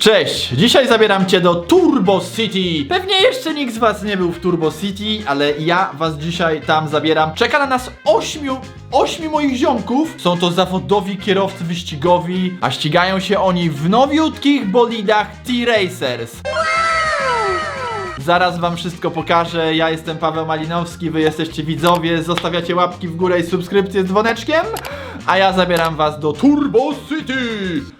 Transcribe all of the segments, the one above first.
Cześć! Dzisiaj zabieram cię do Turbo City. Pewnie jeszcze nikt z was nie był w Turbo City, ale ja was dzisiaj tam zabieram. Czeka na nas ośmiu, ośmiu moich ziomków. Są to zawodowi kierowcy wyścigowi, a ścigają się oni w nowiutkich bolidach T-Racers. Zaraz wam wszystko pokażę. Ja jestem Paweł Malinowski, wy jesteście widzowie. Zostawiacie łapki w górę i subskrypcję z dzwoneczkiem. A ja zabieram was do Turbo City.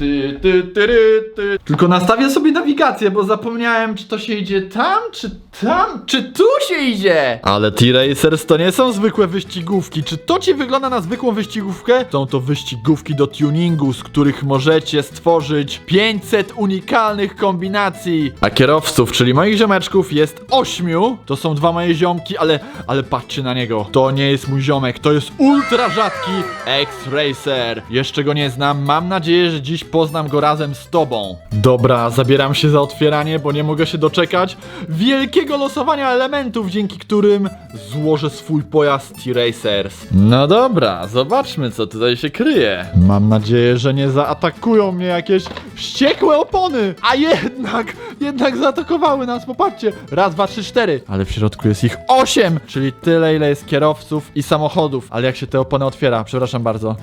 Ty, ty, ty, ry, ty. Tylko nastawię sobie nawigację, bo zapomniałem, czy to się idzie tam, czy tam, czy tu się idzie. Ale T-Racers to nie są zwykłe wyścigówki. Czy to ci wygląda na zwykłą wyścigówkę? Są to wyścigówki do tuningu, z których możecie stworzyć 500 unikalnych kombinacji. A kierowców, czyli moich ziomeczków, jest 8. To są dwa moje ziomki, ale, ale patrzcie na niego. To nie jest mój ziomek, to jest ultra rzadki X-Racer. Jeszcze go nie znam, mam nadzieję, że dziś poznam go razem z tobą. Dobra, zabieram się za otwieranie, bo nie mogę się doczekać wielkiego losowania elementów, dzięki którym złożę swój pojazd T-Racers. No dobra, zobaczmy co tutaj się kryje. Mam nadzieję, że nie zaatakują mnie jakieś wściekłe opony, a jednak, jednak zaatakowały nas, popatrzcie. Raz, dwa, trzy, cztery. Ale w środku jest ich osiem, czyli tyle ile jest kierowców i samochodów. Ale jak się te opony otwiera, przepraszam bardzo.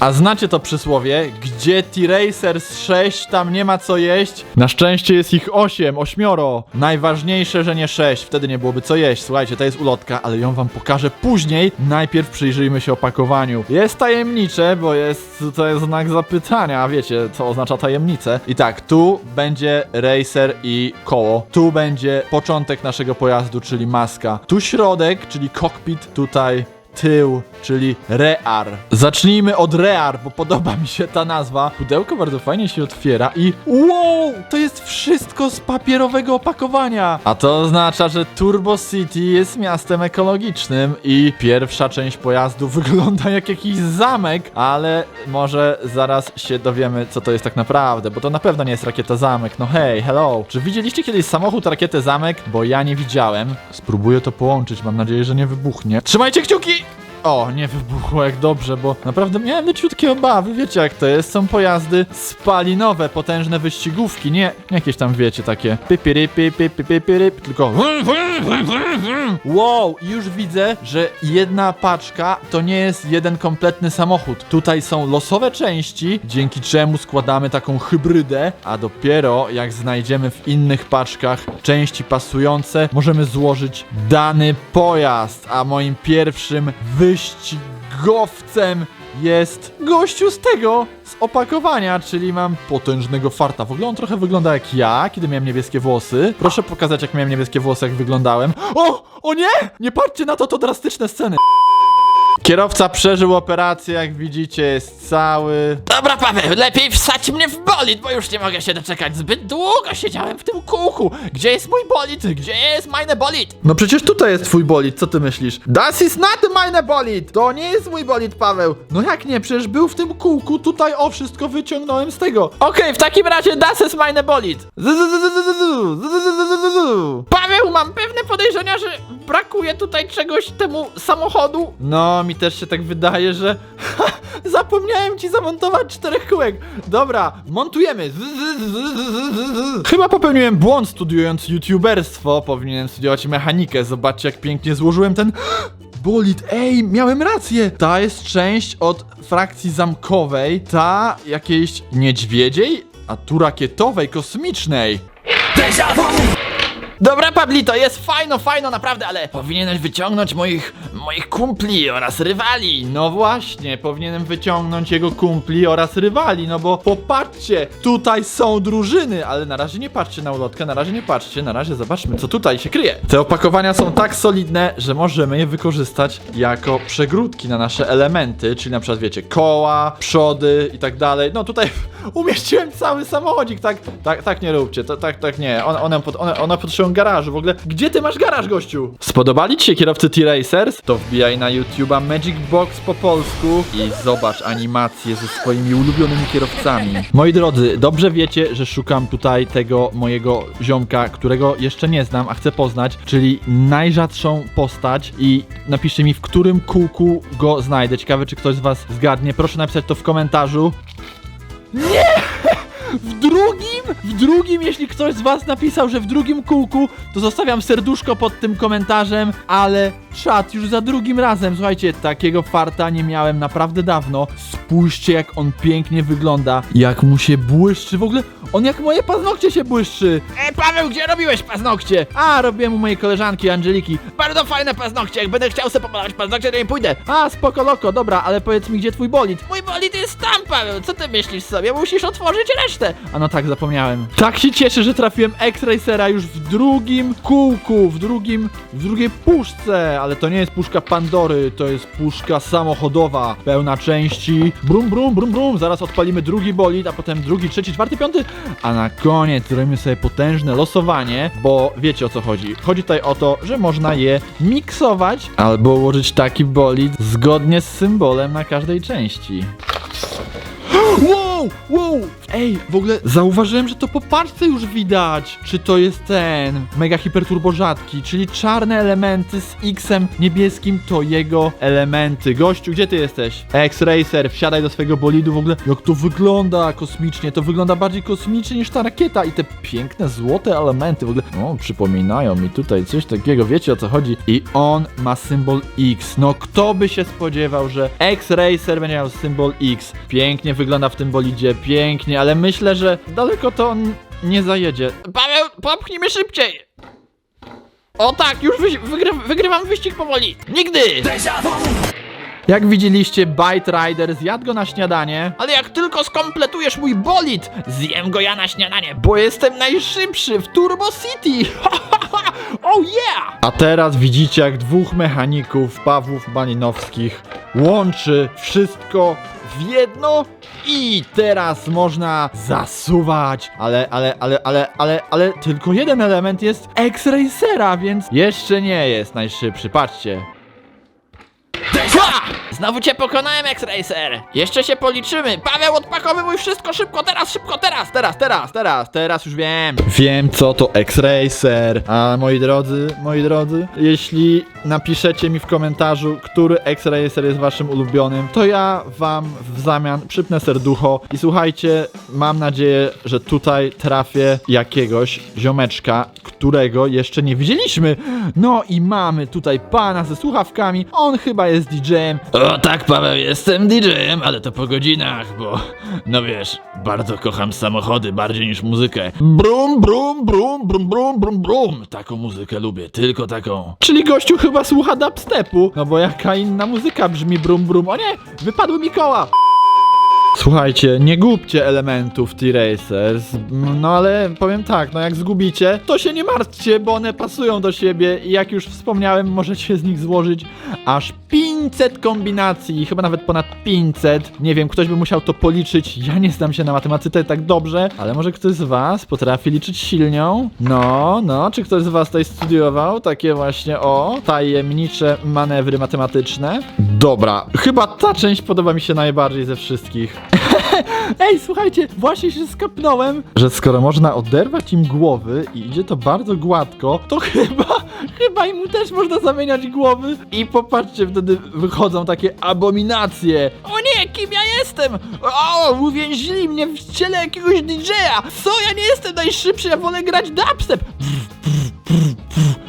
A znacie to przysłowie, gdzie T-Racers 6, tam nie ma co jeść? Na szczęście jest ich 8, ośmioro. Najważniejsze, że nie 6, wtedy nie byłoby co jeść. Słuchajcie, to jest ulotka, ale ją wam pokażę później. Najpierw przyjrzyjmy się opakowaniu. Jest tajemnicze, bo jest tutaj znak zapytania, wiecie, co oznacza tajemnicę. I tak, tu będzie racer i koło. Tu będzie początek naszego pojazdu, czyli maska. Tu środek, czyli cockpit, tutaj tył, czyli rear. Zacznijmy od rear, bo podoba mi się ta nazwa. Pudełko bardzo fajnie się otwiera i wow, to jest wszystko z papierowego opakowania. A to oznacza, że Turbo City jest miastem ekologicznym i pierwsza część pojazdu wygląda jak jakiś zamek, ale może zaraz się dowiemy, co to jest tak naprawdę, bo to na pewno nie jest rakieta zamek. No hej, hello. Czy widzieliście kiedyś samochód rakietę zamek? Bo ja nie widziałem. Spróbuję to połączyć, mam nadzieję, że nie wybuchnie. Trzymajcie kciuki! O, nie wybuchło jak dobrze, bo naprawdę miałem leciutkie obawy, wiecie jak to jest, są pojazdy spalinowe, potężne wyścigówki, nie, jakieś tam wiecie takie pypiry, pypy, pypy, pyry, tylko wow, już widzę, że jedna paczka to nie jest jeden kompletny samochód, tutaj są losowe części, dzięki czemu składamy taką hybrydę, a dopiero jak znajdziemy w innych paczkach części pasujące, możemy złożyć dany pojazd, a moim pierwszym wyścigowcem jest gościu z tego, z opakowania, czyli mam potężnego farta. W ogóle on trochę wygląda jak ja, kiedy miałem niebieskie włosy. Proszę pokazać, jak miałem niebieskie włosy, jak wyglądałem. O! O nie! Nie patrzcie na to, to drastyczne sceny. Kierowca przeżył operację, jak widzicie, jest cały. Dobra, Paweł, lepiej wsadź mnie w bolid, bo już nie mogę się doczekać. Zbyt długo siedziałem w tym kółku. Gdzie jest mój bolid? Gdzie jest meine bolid? No przecież tutaj jest twój bolid, co ty myślisz? Das is not meine bolid! To nie jest mój bolid, Paweł! No jak nie, przecież był w tym kółku, tutaj o wszystko wyciągnąłem z tego. Okej, w takim razie das ist meine bolid. Paweł, mam pewne podejrzenia, że brakuje tutaj czegoś temu samochodu. No, mi też się tak wydaje, że zapomniałem ci zamontować czterech kółek. Dobra, montujemy. Chyba popełniłem błąd studiując youtuberstwo. Powinienem studiować mechanikę. Zobaczcie, jak pięknie złożyłem ten bolid. Ej, miałem rację. Ta jest część od frakcji zamkowej, ta jakiejś niedźwiedziej, a tu rakietowej, kosmicznej. Dobra, Pablito, jest fajno, fajno, naprawdę, ale powinieneś wyciągnąć moich, moich kumpli oraz rywali. No właśnie, powinienem wyciągnąć jego kumpli oraz rywali, no bo popatrzcie, tutaj są drużyny, ale na razie nie patrzcie na ulotkę, na razie nie patrzcie, na razie zobaczmy, co tutaj się kryje. Te opakowania są tak solidne, że możemy je wykorzystać jako przegródki na nasze elementy, czyli na przykład wiecie, koła, przody i tak dalej. No tutaj umieściłem cały samochodzik, tak, tak, tak nie róbcie, to, tak, tak nie, one, one, one potrzebują garażu, w ogóle, gdzie ty masz garaż, gościu? Spodobali ci się kierowcy T-Racers? To wbijaj na YouTube'a Magic Box po polsku i zobacz animacje ze swoimi ulubionymi kierowcami. Moi drodzy, dobrze wiecie, że szukam tutaj tego mojego ziomka, którego jeszcze nie znam, a chcę poznać, czyli najrzadszą postać i napiszcie mi, w którym kółku go znajdę. Ciekawe, czy ktoś z was zgadnie. Proszę napisać to w komentarzu. Nie! W drugim, jeśli ktoś z was napisał, że w drugim kółku, to zostawiam serduszko pod tym komentarzem, ale czat już za drugim razem. Słuchajcie, takiego farta nie miałem naprawdę dawno. Spójrzcie, jak on pięknie wygląda, jak mu się błyszczy. W ogóle on jak moje paznokcie się błyszczy. Ej, Paweł, gdzie robiłeś paznokcie? A, robiłem u mojej koleżanki Angeliki. Bardzo fajne paznokcie, jak będę chciał sobie pomalować paznokcie, to nie pójdę. A, spoko loko, dobra, ale powiedz mi, gdzie twój bolid? Mój bolid jest tam, Paweł, co ty myślisz sobie? Musisz otworzyć resztę. A no tak, zapomniałem. Tak się cieszę, że trafiłem X-Racera już w drugim kółku, w drugim, w drugiej puszce, ale to nie jest puszka Pandory, to jest puszka samochodowa, pełna części. Brum, brum, brum, brum, zaraz odpalimy drugi bolid, a potem drugi, trzeci, czwarty, piąty, a na koniec zrobimy sobie potężne losowanie, bo wiecie o co chodzi. Chodzi tutaj o to, że można je miksować albo ułożyć taki bolid zgodnie z symbolem na każdej części. Wow, wow! Ej, w ogóle zauważyłem, że to po parce już widać. Czy to jest ten mega hiperturbo rzadki, czyli czarne elementy z X-em niebieskim to jego elementy. Gościu, gdzie ty jesteś? X-Racer, wsiadaj do swojego bolidu w ogóle. Jak to wygląda kosmicznie, to wygląda bardziej kosmicznie niż ta rakieta i te piękne złote elementy w ogóle. O, przypominają mi tutaj coś takiego, wiecie o co chodzi. I on ma symbol X. No kto by się spodziewał, że X-Racer będzie miał symbol X. Pięknie wygląda w tym bolidzie, pięknie, ale myślę, że daleko to on nie zajedzie. Paweł, popchnij mnie szybciej. O tak, już wy, wygry, wygrywam wyścig powoli. Nigdy! Jak widzieliście, Bite Rider zjadł go na śniadanie, Ale jak tylko skompletujesz mój bolid, zjem go ja na śniadanie, bo jestem najszybszy w Turbo City! oh yeah! A teraz widzicie, jak dwóch mechaników Pawłów Malinowskich łączy wszystko w jedno i teraz można zasuwać. Ale, ale, ale, ale, ale, ale tylko jeden element jest X-Racera, więc jeszcze nie jest najszybszy. Patrzcie. Znowu cię pokonałem, X-Racer! Jeszcze się policzymy! Paweł, odpakowywuj wszystko szybko, teraz, szybko, teraz! Teraz, teraz, teraz, teraz już wiem. Wiem, co to X-Racer. A moi drodzy, moi drodzy, jeśli napiszecie mi w komentarzu, który X-Racer jest waszym ulubionym, to ja wam w zamian przypnę serducho i słuchajcie, mam nadzieję, że tutaj trafię jakiegoś ziomeczka, którego jeszcze nie widzieliśmy. No i mamy tutaj pana ze słuchawkami, on chyba jest DJ-em. O tak, Paweł, jestem DJ-em, ale to po godzinach, bo, no wiesz, bardzo kocham samochody bardziej niż muzykę. Brum, brum, brum, brum, brum, brum, brum. Taką muzykę lubię, tylko taką. Czyli gościu chyba słucha dubstepu, no bo jaka inna muzyka brzmi brum brum. O nie, wypadły mi koła. Słuchajcie, nie gubcie elementów T-Racers, no ale powiem tak, no jak zgubicie, to się nie martwcie, bo one pasują do siebie i jak już wspomniałem, możecie z nich złożyć aż 500 kombinacji, chyba nawet ponad 500. Nie wiem, ktoś by musiał to policzyć, ja nie znam się na matematyce tak dobrze, ale może ktoś z was potrafi liczyć silnią? No, no, czy ktoś z was tutaj studiował takie właśnie, o, tajemnicze manewry matematyczne? Dobra, chyba ta część podoba mi się najbardziej ze wszystkich. Ej, słuchajcie, właśnie się skapnąłem, że skoro można oderwać im głowy i idzie to bardzo gładko, to chyba, chyba im też można zamieniać głowy i popatrzcie, wtedy wychodzą takie abominacje. O nie, kim ja jestem? O, uwięzili mnie w ciele jakiegoś DJ-a! Co, ja nie jestem najszybszy, ja wolę grać dubstep!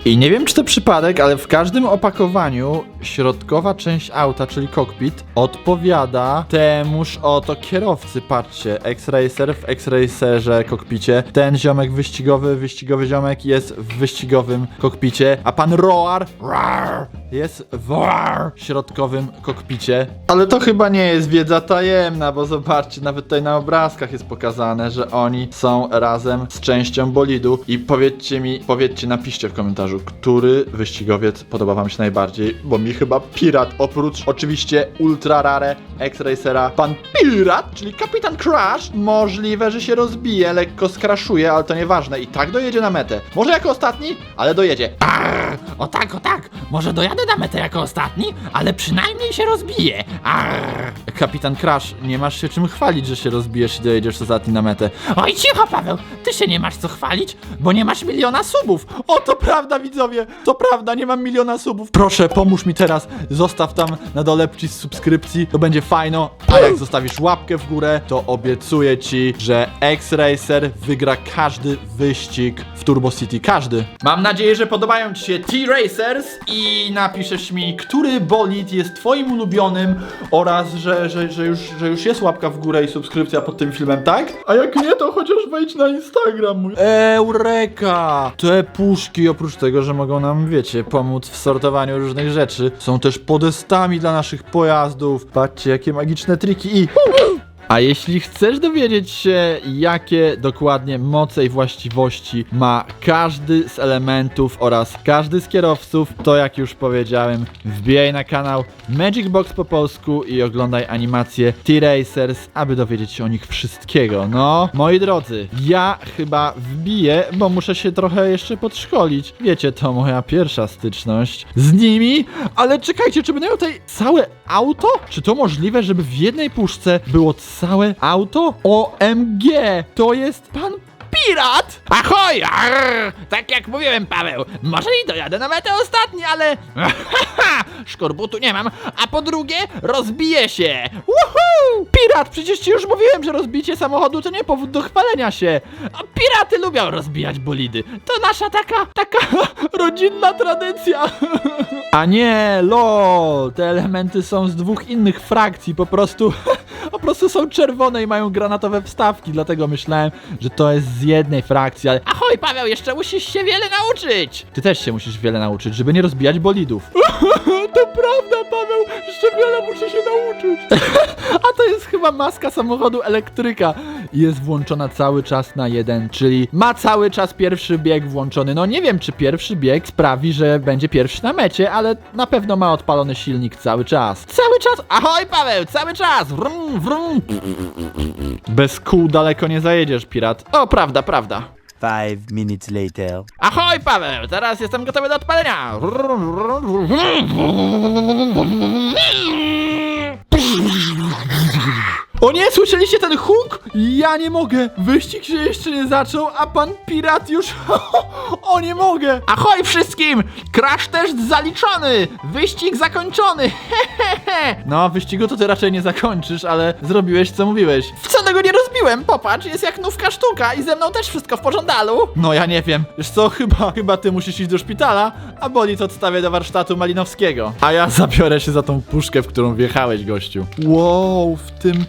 I nie wiem, czy to przypadek, ale w każdym opakowaniu środkowa część auta, czyli kokpit, odpowiada temuż oto kierowcy. Patrzcie, X-Racer w X-Racerze kokpicie. Ten ziomek wyścigowy, wyścigowy ziomek jest w wyścigowym kokpicie, a pan Roar rar, jest w środkowym kokpicie. Ale to chyba nie jest wiedza tajemna, bo zobaczcie, nawet tutaj na obrazkach jest pokazane, że oni są razem z częścią bolidu. I powiedzcie mi, powiedzcie, napiszcie w komentarzu, który wyścigowiec podoba wam się najbardziej, bo mi chyba Pirat, oprócz oczywiście ultra rare X-Racera, pan Pirat, czyli Kapitan Crash, możliwe, że się rozbije, lekko skraszuje, ale to nieważne, i tak dojedzie na metę. Może jako ostatni, ale dojedzie. O tak, o tak, może dojadę dojadę na metę jako ostatni, ale przynajmniej się rozbiję. Arr. Kapitan Crash, nie masz się czym chwalić, że się rozbijesz i dojedziesz ostatni na metę. Oj, cicho Paweł, ty się nie masz co chwalić, bo nie masz miliona subów. O, to prawda, widzowie! To prawda, nie mam miliona subów. Proszę, pomóż mi teraz. Zostaw tam na dole przycisk subskrypcji, to będzie fajno. A jak zostawisz łapkę w górę, to obiecuję ci, że X-Racer wygra każdy wyścig w Turbo City. Każdy. Mam nadzieję, że podobają ci się T-Racers i napiszesz mi, który bolid jest twoim ulubionym oraz, że, że, że, już, że już jest łapka w górę i subskrypcja pod tym filmem, tak? A jak nie, to chociaż wejdź na Instagram mój. Eureka! Te puszki, oprócz tego, że mogą nam, wiecie, pomóc w sortowaniu różnych rzeczy, są też podestami dla naszych pojazdów. Patrzcie, jakie magiczne triki i... A jeśli chcesz dowiedzieć się, jakie dokładnie moce i właściwości ma każdy z elementów oraz każdy z kierowców, to jak już powiedziałem, wbijaj na kanał Magic Box po polsku i oglądaj animację T-Racers, aby dowiedzieć się o nich wszystkiego. No, moi drodzy, ja chyba wbiję, bo muszę się trochę jeszcze podszkolić. Wiecie, to moja pierwsza styczność z nimi, ale czekajcie, czy miał tutaj całe auto? Czy to możliwe, żeby w jednej puszce było całe auto? OMG! To jest pan pirat! Ahoj! Arr, tak jak mówiłem, Paweł, może i dojadę na metę ostatni, ale szkorbutu nie mam, a po drugie rozbiję się. Woohoo! Pirat! Przecież ci już mówiłem, że rozbicie samochodu to nie powód do chwalenia się. A piraty lubią rozbijać bolidy. To nasza taka, taka Rodzinna tradycja! A nie, lol! Te elementy są z dwóch innych frakcji, po prostu. Po prostu są czerwone i mają granatowe wstawki, dlatego myślałem, że to jest z jednej frakcji, ale. Ahoj, Paweł, jeszcze musisz się wiele nauczyć. Ty też się musisz wiele nauczyć, żeby nie rozbijać bolidów. to prawda, Paweł! Jeszcze wiele muszę się nauczyć. A to jest chyba maska samochodu elektryka. Jest włączona cały czas na jeden, czyli ma cały czas pierwszy bieg włączony. No nie wiem, czy pierwszy bieg sprawi, że będzie pierwszy na mecie, ale na pewno ma odpalony silnik cały czas. Cały czas, ahoj, Paweł, cały czas. Wrum, wrum. Bez kół daleko nie zajedziesz, pirat. O, prawda, prawda. Five minutes later. Ahoj, Paweł, teraz jestem gotowy do odpalenia. O nie, słyszeliście ten huk? Ja nie mogę. Wyścig się jeszcze nie zaczął, a pan pirat już... o nie mogę. Ahoj wszystkim! Crash test zaliczony! Wyścig zakończony! No, wyścigu to ty raczej nie zakończysz, ale zrobiłeś co mówiłeś. Wcale go nie rozbiłem, popatrz, jest jak nówka sztuka i ze mną też wszystko w porządalu. No ja nie wiem. Wiesz co, chyba, chyba ty musisz iść do szpitala, a bolid odstawię do warsztatu Malinowskiego. A ja zabiorę się za tą puszkę, w którą wjechałeś, gościu. Wow, w tym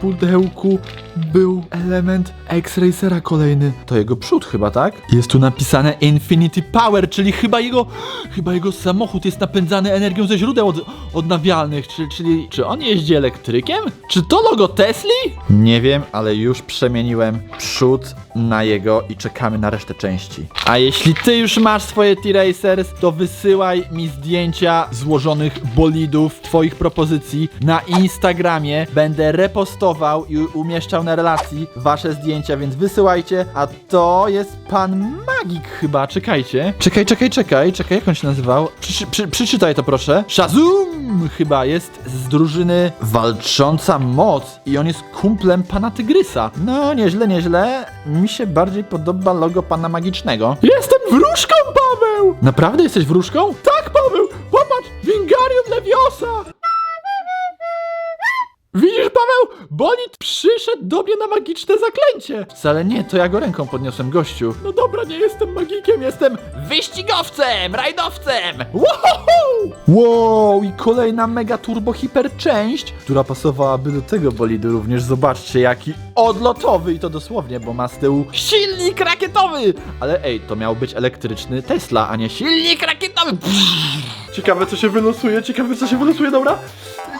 pudełku był element X-Racera kolejny. To jego przód chyba, tak? Jest tu napisane Infinity Power, czyli chyba jego, chyba jego samochód jest napędzany energią ze źródeł od, odnawialnych, czyli, czyli czy on jeździ elektrykiem? Czy to logo Tesli? Nie wiem, ale już przemieniłem przód na jego i czekamy na resztę części. A jeśli ty już masz swoje T-Racers, to wysyłaj mi zdjęcia złożonych bolidów, twoich propozycji na Instagramie. Będę repostował i umieszczał na relacji wasze zdjęcia, więc wysyłajcie. A to jest pan Magik chyba, czekajcie. Czekaj, czekaj, czekaj, czekaj, jak on się nazywał? Przy, przeczytaj to proszę. Shazum chyba jest z drużyny Walcząca Moc i on jest kumplem pana Tygrysa. No, nieźle, nieźle. Mi się bardziej podoba logo pana Magicznego. Jestem wróżką, Paweł! Naprawdę jesteś wróżką? Tak, Paweł! Popatrz, Wingarium Leviosa! Widzisz, Paweł? Bolid przyszedł do mnie na magiczne zaklęcie. Wcale nie, to ja go ręką podniosłem, gościu. No dobra, nie jestem magikiem, jestem... Wyścigowcem, rajdowcem! Woohoo! Wow, i kolejna mega turbo hiper część, która pasowałaby do tego bolidu również. Zobaczcie, jaki odlotowy i to dosłownie, bo ma z tyłu silnik rakietowy. Ale ej, to miał być elektryczny Tesla, a nie. Silnik rakietowy! Ciekawe, co się wylosuje, ciekawe, co się wylosuje, dobra?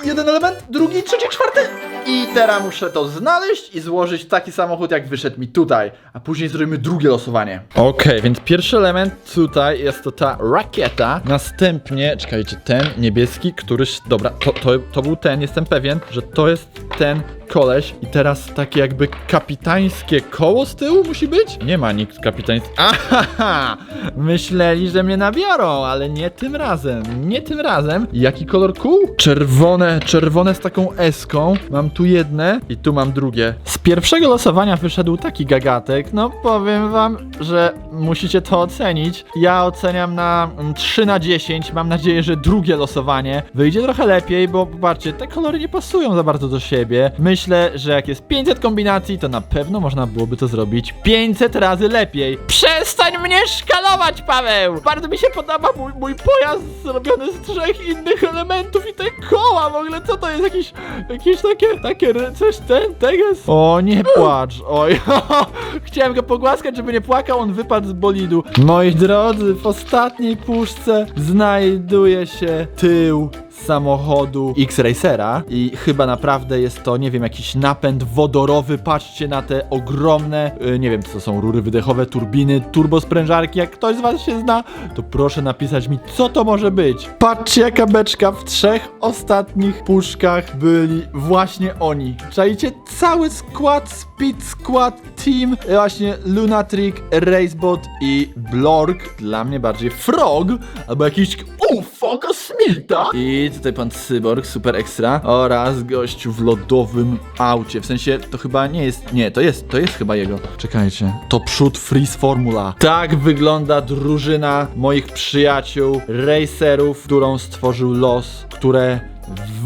Jeden element, drugi, trzeci, czwarty. I teraz muszę to znaleźć i złożyć taki samochód, jak wyszedł mi tutaj. A później zrobimy drugie losowanie. Okej, więc pierwszy element tutaj jest to ta rakieta. Następnie, czekajcie, ten niebieski, któryś. Dobra, to, to, to był ten, jestem pewien, że to jest ten koleś i teraz takie jakby kapitańskie koło z tyłu musi być? Nie ma nikt kapitański. Ahaha! Myśleli, że mnie nabiorą, ale nie tym razem. Nie tym razem. Jaki kolor kół? Czerwone, czerwone z taką eską. Mam tu jedne i tu mam drugie. Z pierwszego losowania wyszedł taki gagatek. No powiem wam, że musicie to ocenić. Ja oceniam na mm, 3 na 10. Mam nadzieję, że drugie losowanie wyjdzie trochę lepiej, bo popatrzcie, te kolory nie pasują za bardzo do siebie. Myślę, że jak jest 500 kombinacji, to na pewno można byłoby to zrobić 500 razy lepiej. Przestań mnie szkalować, Paweł! Bardzo mi się podoba mój, mój pojazd zrobiony z trzech innych elementów i te koła w ogóle, co to jest? Jakieś, jakieś takie, takie, coś ten, teges? O, nie płacz, oj, chciałem go pogłaskać, żeby nie płakał, on wypadł z bolidu. Moi drodzy, w ostatniej puszce znajduje się tył samochodu X-Racera i chyba naprawdę jest to, nie wiem, jakiś napęd wodorowy. Patrzcie na te ogromne, y, nie wiem, co to są rury wydechowe, turbiny, turbosprężarki. Jak ktoś z was się zna, to proszę napisać mi, co to może być. Patrzcie, jaka beczka w trzech ostatnich puszkach byli właśnie oni. Czajcie cały skład, Speed Squad Team, właśnie Lunatric, Racebot i Blork. Dla mnie bardziej Frog, albo jakiś UFO kosmita. I tutaj pan Cyborg, super ekstra. Oraz gościu w lodowym aucie. W sensie to chyba nie jest. Nie, to jest, to jest chyba jego. Czekajcie. To przód Freeze Formula. Tak wygląda drużyna moich przyjaciół, racerów, którą stworzył los, które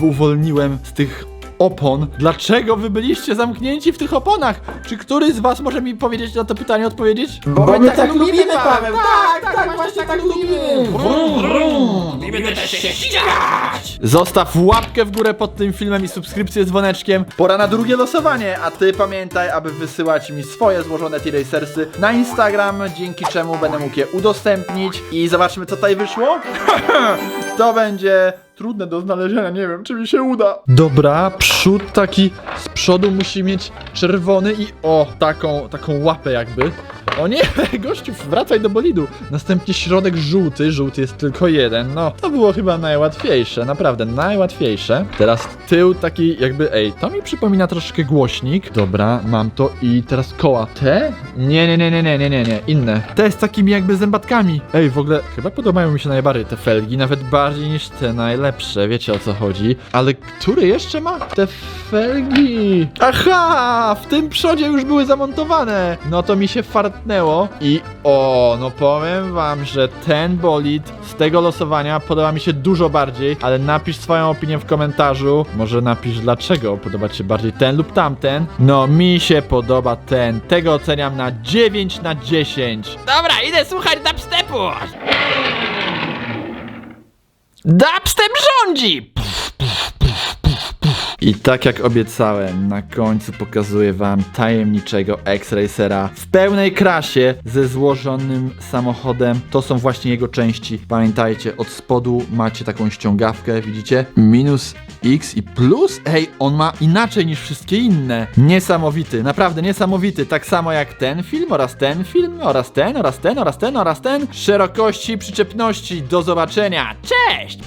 uwolniłem z tych opon. Dlaczego wy byliście zamknięci w tych oponach? Czy któryś z was może mi powiedzieć na to pytanie odpowiedzieć? Bo, my, tak, lubimy, Paweł! Tak, tak, właśnie tak lubimy! Zostaw łapkę w górę pod tym filmem i subskrypcję z dzwoneczkiem. Pora na drugie losowanie, a ty pamiętaj, aby wysyłać mi swoje złożone T-Racersy na Instagram, dzięki czemu będę mógł je udostępnić i zobaczmy co tutaj wyszło. to będzie trudne do znalezienia, nie wiem czy mi się uda. Dobra, przód taki z przodu musi mieć czerwony i o, taką, taką łapę jakby. O nie, gościu, wracaj do bolidu. Następnie środek żółty, żółty jest tylko jeden. No, to było chyba najłatwiejsze, naprawdę najłatwiejsze. Teraz tył taki jakby, ej, to mi przypomina troszkę głośnik. Dobra, mam to i teraz koła. Te? Nie, nie, nie, nie, nie, nie, nie, nie, inne. Te z takimi jakby zębatkami. Ej, w ogóle chyba podobają mi się najbardziej te felgi, nawet bardziej niż te najlepsze, wiecie o co chodzi. Ale który jeszcze ma te felgi? Aha, w tym przodzie już były zamontowane. No to mi się fartnęło i o, no powiem wam, że ten bolid z tego losowania podoba mi się dużo bardziej, ale napisz swoją opinię w komentarzu. Może napisz dlaczego podoba ci się bardziej ten lub tamten. No mi się podoba ten. Tego oceniam na 9 na 10. Dobra, idę słuchać dubstepu! Dubstep rządzi! I tak jak obiecałem, na końcu pokazuję wam tajemniczego X-Racera w pełnej krasie ze złożonym samochodem. To są właśnie jego części. Pamiętajcie, od spodu macie taką ściągawkę, widzicie? Minus X i plus? Ej, on ma inaczej niż wszystkie inne. Niesamowity, naprawdę niesamowity. Tak samo jak ten film oraz ten film oraz ten oraz ten oraz ten oraz ten. Szerokości, przyczepności. Do zobaczenia. Cześć!